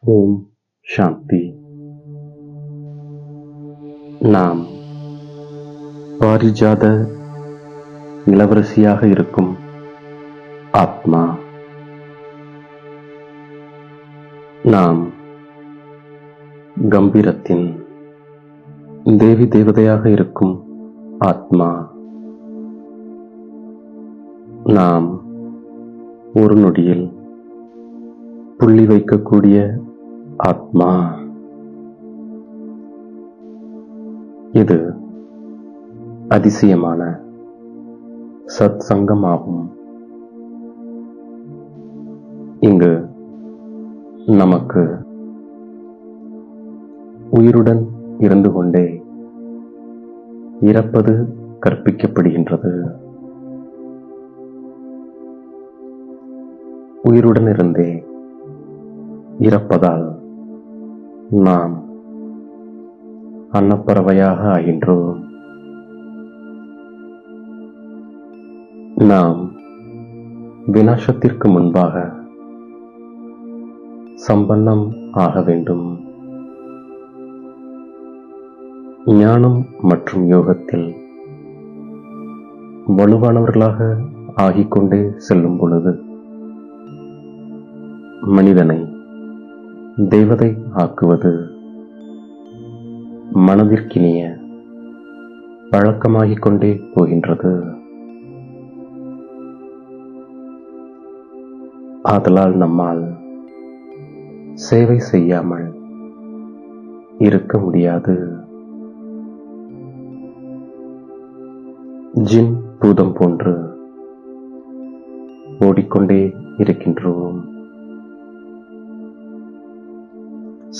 ஓம் சாந்தி. நாம் பாரிஜாத இளவரசியாக இருக்கும் ஆத்மா. நாம் கம்பீரத்தின் தேவி தேவதையாக இருக்கும் ஆத்மா. நாம் ஒரு நொடியில் புள்ளி வைக்கக்கூடிய ஆத்மா. இது அதிசயமான சத் சங்கமாகும் இங்கு நமக்கு உயிருடன் இருந்து கொண்டே இறப்பது கற்பிக்கப்படுகின்றது. உயிருடன் இருந்தே இறப்பதால் நாம் அன்னப்பறவையாக ஆகின்றோம். நாம் வினாசத்திற்கு முன்பாக சம்பன்னம் ஆக வேண்டும். ஞானம் மற்றும் யோகத்தில் வலுவானவர்களாக ஆகிக்கொண்டே செல்லும் பொழுது மனிதனை தெய்வதை ஆக்குவது மனதிற்கினிய பழக்கமாகிக் கொண்டே போகின்றது. ஆதலால் நம்மால் சேவை செய்யாமல் இருக்க முடியாது. ஜின் பூதம் போன்று ஓடிக்கொண்டே இருக்கின்றோம்.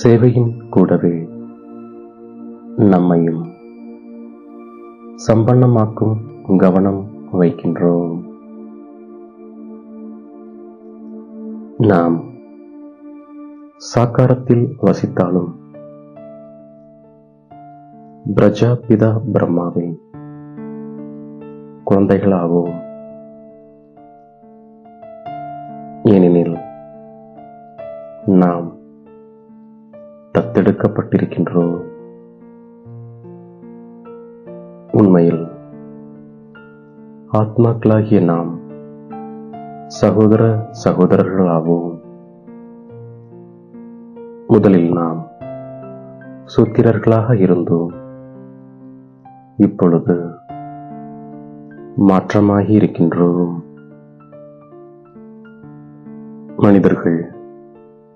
சேவையின் கூடவே நம்மையும் சம்பன்னமாக்கும் கவனம் வைக்கின்றோம். நாம் சாக்காரத்தில் வசித்தாலும் பிரஜாபிதா பிரம்மாவின் குழந்தைகளாவோம். ஏனெனில் நாம் எடுக்கப்பட்டிருக்கின்றோ உண்மையில் ஆத்மாக்களாகிய நாம் சகோதர சகோதரர்களாகவும் முதலில் நாம் சூத்திரர்களாக இருந்தோம். இப்பொழுது மாற்றமாகி இருக்கின்றோம். மனிதர்கள்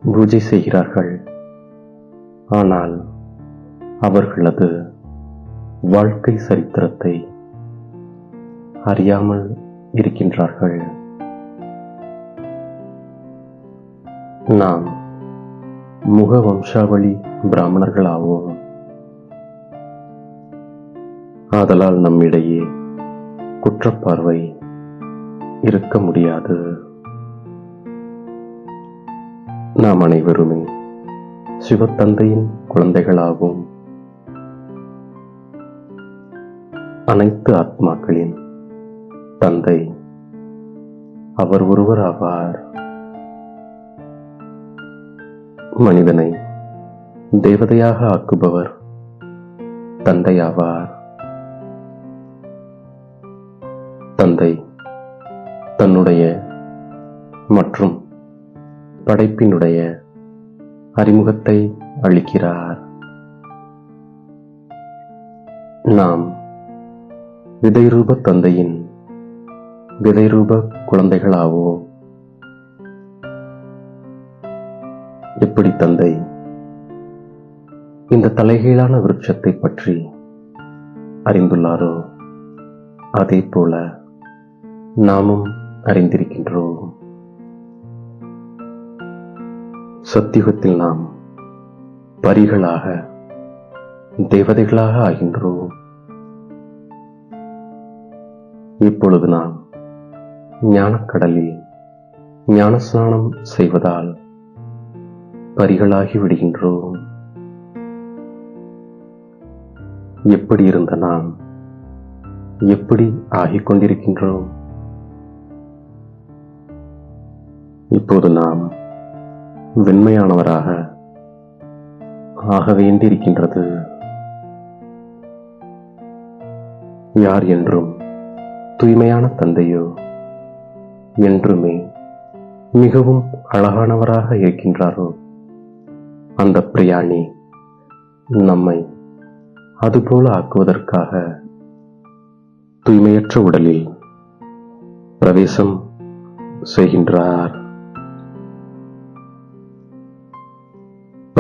பூஜை செய்கிறார்கள். ஆனால் அவர்களது வாழ்க்கை சரித்திரத்தை அறியாமல் இருக்கின்றார்கள். நாம் முக வம்சாவளி பிராமணர்களாவோம். ஆதலால் நம்மிடையே குற்றப்பார்வை இருக்க முடியாது. நாம் அனைவருமே சிவத்தந்தையின் குழந்தைகளாகும். அனைத்து ஆத்மாக்களின் தந்தை அவர் ஒருவர் ஆவார் மனிதனை தேவதையாக ஆக்குபவர் தந்தையாவார். தந்தை தன்னுடைய மற்றும் படைப்பினுடைய அறிமுகத்தை அளிக்கிறார். நாம் விதைரூப தந்தையின் விதைரூப குழந்தைகளாவோம் எப்படி தந்தை இந்த தலைகீழான விருட்சத்தை பற்றி அறிந்துள்ளாரோ அதே போல நாமும் அறிந்திருக்கின்றோம். சத்தியுகத்தில் நாம் பரிகளாக தேவதைகளாக ஆகின்றோம். இப்பொழுது நாம் ஞானக்கடலில் ஞானஸ்நானம் செய்வதால் பரிகளாகி விடுகின்றோம். எப்படி இருந்த நாம்? எப்படி ஆகிக் கொண்டிருக்கின்றோம்? இப்போது நாம் வெண்மையானவராக ஆக வேண்டியிருக்கின்றது யார் என்றும் தூய்மையான தந்தையோ என்றுமே மிகவும் அழகானவராக இருக்கின்றாரோ? அந்த பிரயாணி நம்மை அதுபோல ஆக்குவதற்காக தூய்மையற்ற உடலில் பிரவேசம் செய்கின்றார்.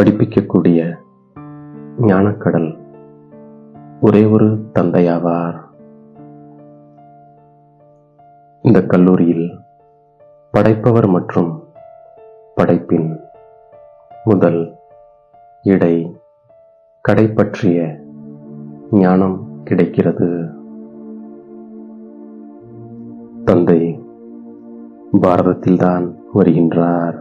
படிப்பிக்கக்கூடிய ஞானக்கடல் ஒரே ஒரு தந்தையாவார். இந்த கல்லூரியில் படைப்பவர் மற்றும் படைப்பின் முதல் இடை கடை பற்றிய ஞானம் கிடைக்கிறது. தந்தை பாரதத்தில்தான் வருகின்றார்.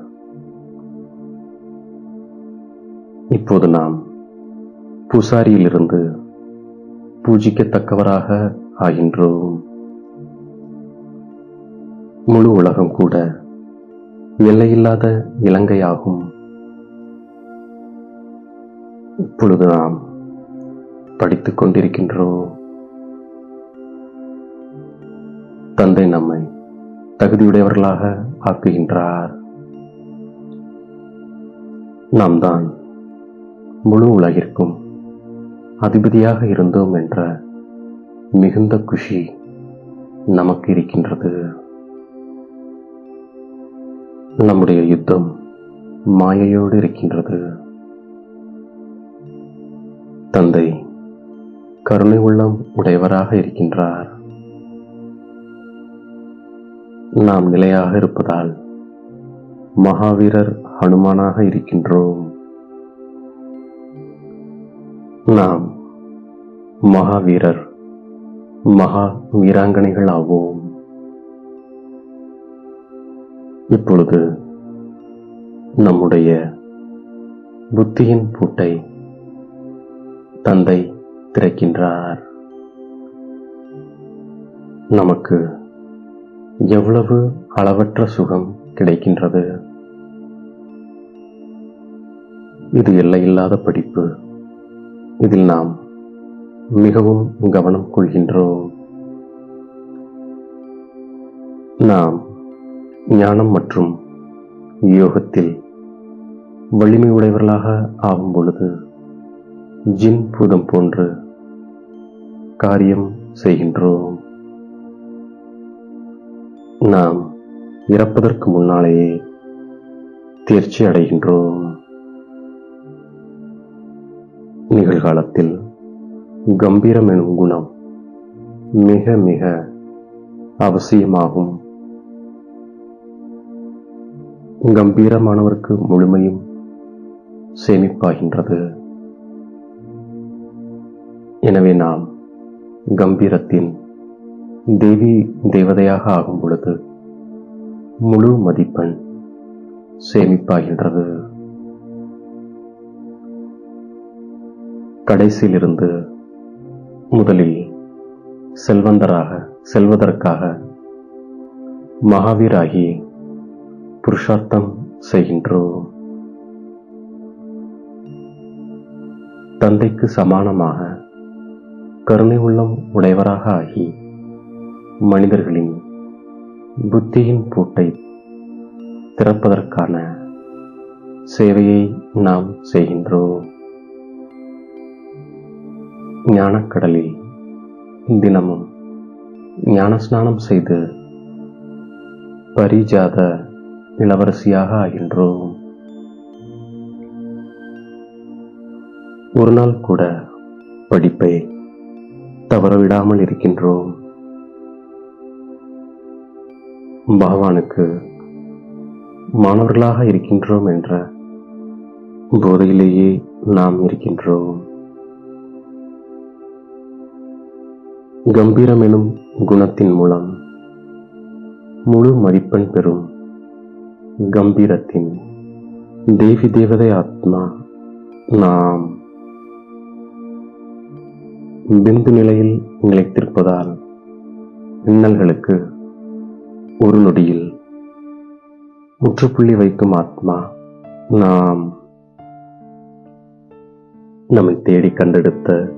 இப்போது நாம் பூசாரியிலிருந்து பூஜிக்கத்தக்கவராக ஆகின்றோம். முழு உலகம் கூட எல்லையில்லாத இலங்கையாகும். இப்பொழுது நாம் படித்துக் கொண்டிருக்கின்றோம். தந்தை நம்மை தகுதியுடையவர்களாக ஆக்குகின்றார். நாம் தான் முழு உலகிற்கும் அதிபதியாக இருந்தோம் என்ற மிகுந்த குஷி நமக்கு இருக்கின்றது நம்முடைய யுத்தம் மாயையோடு இருக்கின்றது. தந்தை கருணை உள்ளம் உடையவராக இருக்கின்றார். நாம் நிலையாக இருப்பதால் மகாவீரர் ஹனுமானாக இருக்கின்றோம். நாம் மகாவீரர் மகா வீராங்கனைகள் ஆவோம் இப்பொழுது நம்முடைய புத்தியின் பூட்டை தந்தை திறக்கின்றார். நமக்கு எவ்வளவு அளவற்ற சுகம் கிடைக்கின்றது? இது எல்லையில்லாத படிப்பு. இதில் நாம் மிகவும் கவனம் கொள்கின்றோம். நாம் ஞானம் மற்றும் யோகத்தில் வலிமை உடையவர்களாக ஆகும் பொழுது ஜின் பூதம் போன்று காரியம் செய்கின்றோம். நாம் இறப்பதற்கு முன்னாலேயே தேர்ச்சி அடைகின்றோம். நிகழ்காலத்தில் கம்பீரம் எனும் குணம் மிக மிக அவசியமாகும். கம்பீரமானவருக்கு முழுமையும் சேமிப்பாகின்றது. எனவே நாம் கம்பீரத்தின் தேவி தேவதையாக ஆகும் பொழுது முழு மதிப்பெண் சேமிப்பாகின்றது. கடைசியிலிருந்து முதலில் செல்வந்தராக செல்வதற்காக மகாவீராகி புருஷார்த்தம் செய்கின்றோம். தந்தைக்கு சமானமாக கருணை உள்ளம் உடையவராக ஆகி மனிதர்களின் புத்தியின் பூட்டை திறப்பதற்கான சேவையை நாம் செய்கின்றோம். ஞானக்கடலில் தினமும் ஞானஸ்நானம் செய்து பரிஜாத இளவரசியாக ஆகின்றோம். ஒரு நாள் கூட படிப்பை தவறவிடாமல் இருக்கின்றோம். பகவானுக்கு மாணவர்களாக இருக்கின்றோம் என்ற போதையிலேயே நாம் இருக்கின்றோம். கம்பீரம் எனும் குணத்தின் மூலம். முழு மதிப்பெண் பெறும் கம்பீரத்தின். தேவி தேவதை ஆத்மா நாம். பிந்து நிலையில் நிலைத்திருப்பதால் இன்னல்களுக்கு ஒரு நொடியில். முற்றுப்புள்ளி வைக்கும் ஆத்மா நாம். நம்மை தேடி கண்டெடுத்த